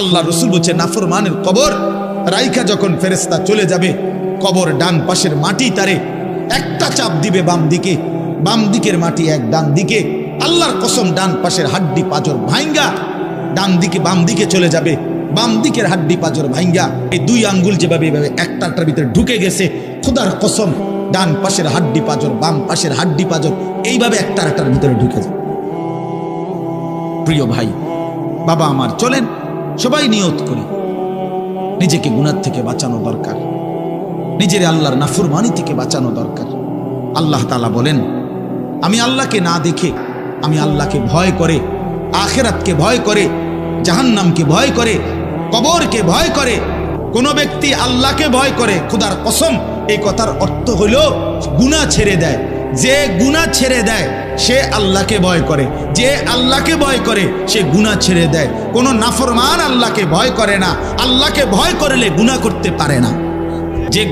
আল্লাহ রসুল বলছে, নাফরমানের কবর। রাইখা যখন ফেরেস্তা চলে যাবে, কবর ডান পাশের মাটি তারে একটা চাপ দিবে বাম দিকে। বাম দিকের মাটি এক, ডান দিকে। আল্লাহর কসম ডান পাশের হাড্ডি পাজর ভাইঙ্গা, ডান দিকে বাম দিকে চলে যাবে। বাম দিকের হাড্ডি পাজর ভাইঙ্গা, এই দুই আঙ্গুল যেভাবে এভাবে একটাটার ভিতরে ঢুকে গেছে, খোদার কসম ডান পাশের হাড্ডি পাজর, বাম পাশের হাড্ডি পাজর, এইভাবে একটা একটার ভিতরে ঢুকে যায়। প্রিয় ভাই, বাবা আমার চলেন সবাই নিয়ত করি। নিজেকে গুনার থেকে বাঁচানো দরকার। নিজের আল্লাহর নাফরমানি থেকে বাঁচানো দরকার। আল্লাহ তালা বলেন, আমি আল্লাহকে না দেখে, আমি আল্লাহকে ভয় করে, আখেরাতকে ভয় করে, জাহান্নামকে ভয় করে, কবরকে ভয় করে, কোন ব্যক্তি আল্লাহকে ভয় করে, খুদার কসম, এই কথার অর্থ হইল গুণা ছেড়ে দেয়। যে গুণা ছেড়ে দেয়, সে আল্লাহকে ভয় করে। যে আল্লাহকে ভয় করে, সে গুণা ছেড়ে দেয়। কোনো নাফরমান আল্লাহকে ভয় করে না। আল্লাহকে ভয় করলে গুণা করতে পারে না। যে